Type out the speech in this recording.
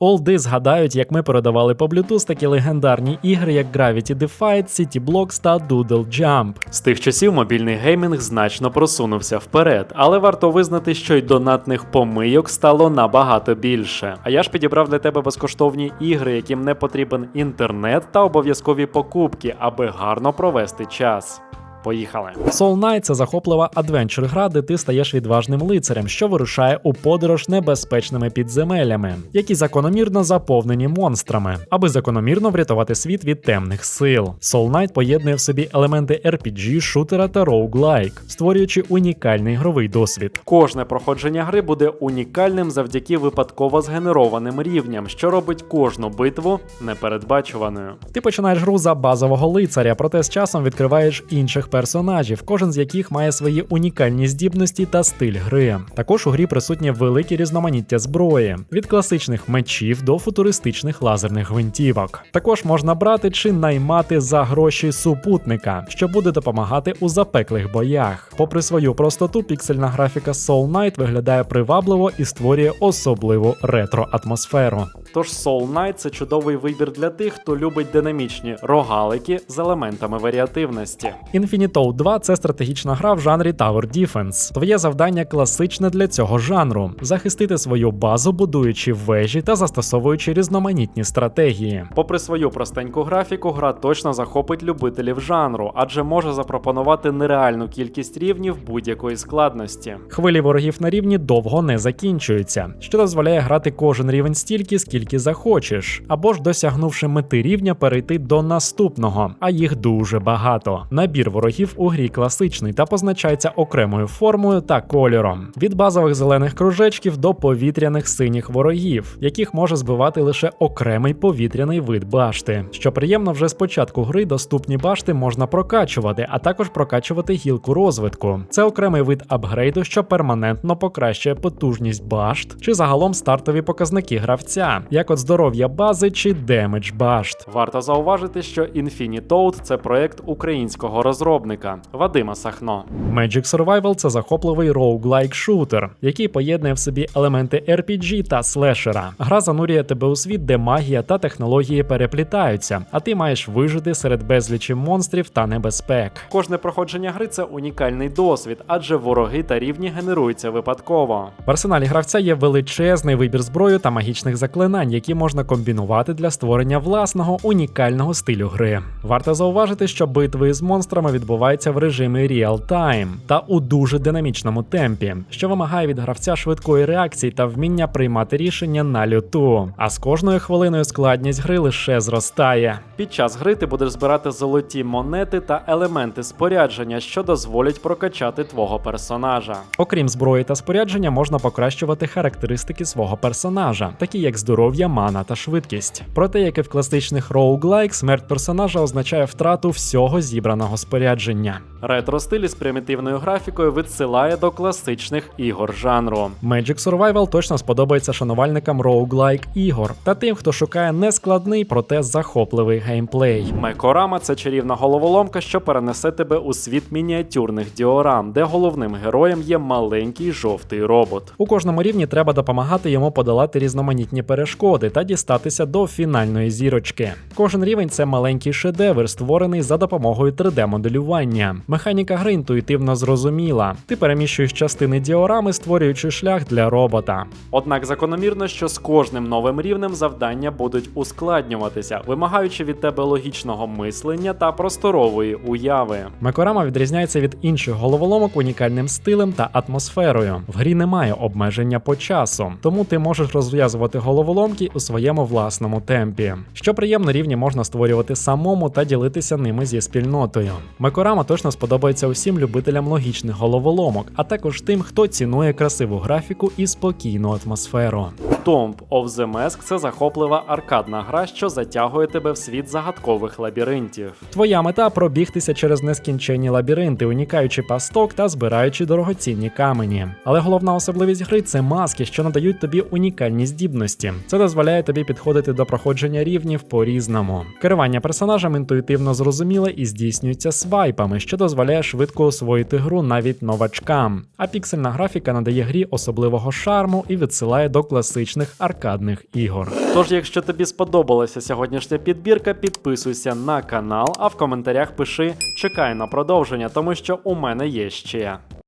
Олди згадають, як ми передавали по Bluetooth такі легендарні ігри, як Gravity Defied, City Blocks та Doodle Jump. З тих часів мобільний геймінг значно просунувся вперед, але варто визнати, що й донатних помийок стало набагато більше. А я ж підібрав для тебе безкоштовні ігри, яким не потрібен інтернет та обов'язкові покупки, аби гарно провести час. Поїхали. Soul Knight – це захоплива адвенчер гра, де ти стаєш відважним лицарем, що вирушає у подорож небезпечними підземеллями, які закономірно заповнені монстрами, аби закономірно врятувати світ від темних сил. Soul Knight поєднує в собі елементи RPG, шутера та роуглайк, створюючи унікальний ігровий досвід. Кожне проходження гри буде унікальним завдяки випадково згенерованим рівням, що робить кожну битву непередбачуваною. Ти починаєш гру за базового лицаря, проте з часом відкриваєш інших персонажів, кожен з яких має свої унікальні здібності та стиль гри. Також у грі присутнє велике різноманіття зброї від класичних мечів до футуристичних лазерних гвинтівок. Також можна брати чи наймати за гроші супутника, що буде допомагати у запеклих боях. Попри свою простоту, піксельна графіка Soul Knight виглядає привабливо і створює особливу ретро-атмосферу. Тож Soul Knight – це чудовий вибір для тих, хто любить динамічні рогалики з елементами варіативності. Infinite 2 це стратегічна гра в жанрі Tower Defense. Твоє завдання класичне для цього жанру: захистити свою базу, будуючи вежі та застосовуючи різноманітні стратегії. Попри свою простеньку графіку, гра точно захопить любителів жанру, адже може запропонувати нереальну кількість рівнів будь-якої складності. Хвилі ворогів на рівні довго не закінчуються, що дозволяє грати кожен рівень стільки, скільки захочеш, або ж досягнувши мети рівня, перейти до наступного, а їх дуже багато. Набір ворогів у грі класичний та позначається окремою формою та кольором. Від базових зелених кружечків до повітряних синіх ворогів, яких може збивати лише окремий повітряний вид башти. Що приємно, вже з початку гри доступні башти можна прокачувати, а також прокачувати гілку розвитку. Це окремий вид апгрейду, що перманентно покращує потужність башт чи загалом стартові показники гравця, як от здоров'я бази чи демедж башт. Варто зауважити, що Infinite це проект українського розробника Вадима Сахно. Magic Survival це захопливий роуглайк шутер, який поєднує в собі елементи RPG та слешера. Гра занурює тебе у світ, де магія та технології переплітаються, а ти маєш вижити серед безлічі монстрів та небезпек. Кожне проходження гри це унікальний досвід, адже вороги та рівні генеруються випадково. В арсеналі гравця є величезний вибір зброї та магічних заклинань, які можна комбінувати для створення власного унікального стилю гри. Варто зауважити, що битви з монстрами відбуваються в режимі реал-тайм та у дуже динамічному темпі, що вимагає від гравця швидкої реакції та вміння приймати рішення на люту. А з кожною хвилиною складність гри лише зростає. Під час гри ти будеш збирати золоті монети та елементи спорядження, що дозволять прокачати твого персонажа. Окрім зброї та спорядження, можна покращувати характеристики свого персонажа, такі як здоров'я, мана та швидкість. Проте, як і в класичних роуглайк, смерть персонажа означає втрату всього зібраного спорядження. Ретро стиль із примітивною графікою відсилає до класичних ігор жанру. Magic Survival точно сподобається шанувальникам роуглайк ігор та тим, хто шукає нескладний, проте захопливий геймплей. Мекорама це чарівна головоломка, що перенесе тебе у світ мініатюрних діорам, де головним героєм є маленький жовтий робот. У кожному рівні треба допомагати йому подолати різноманітні перешкоди та дістатися до фінальної зірочки. Кожен рівень це маленький шедевр, створений за допомогою 3D-моделювання. Механіка гри інтуїтивно зрозуміла. Ти переміщуєш частини діорами, створюючи шлях для робота. Однак закономірно, що з кожним новим рівнем завдання будуть ускладнюватися, вимагаючи від тебе логічного мислення та просторової уяви. Мекорама відрізняється від інших головоломок унікальним стилем та атмосферою. В грі немає обмеження по часу, тому ти можеш розв'язувати головоломки у своєму власному темпі. Що приємно, рівні можна створювати самому та ділитися ними зі спільнотою. Мекорама точно сподобається усім любителям логічних головоломок, а також тим, хто цінує красиву графіку і спокійну атмосферу. Tomb of the Mask – це захоплива аркадна гра, що затягує тебе в світ загадкових лабіринтів. Твоя мета пробігтися через нескінченні лабіринти, унікаючи пасток та збираючи дорогоцінні камені. Але головна особливість гри це маски, що надають тобі унікальні здібності. Це дозволяє тобі підходити до проходження рівнів по-різному. Керування персонажем інтуїтивно зрозуміле і здійснюється свайпами, що дозволяє дозволяє швидко освоїти гру навіть новачкам. А піксельна графіка надає грі особливого шарму і відсилає до класичних аркадних ігор. Тож, якщо тобі сподобалася сьогоднішня підбірка, підписуйся на канал, а в коментарях пиши чекай на продовження, тому що у мене є ще.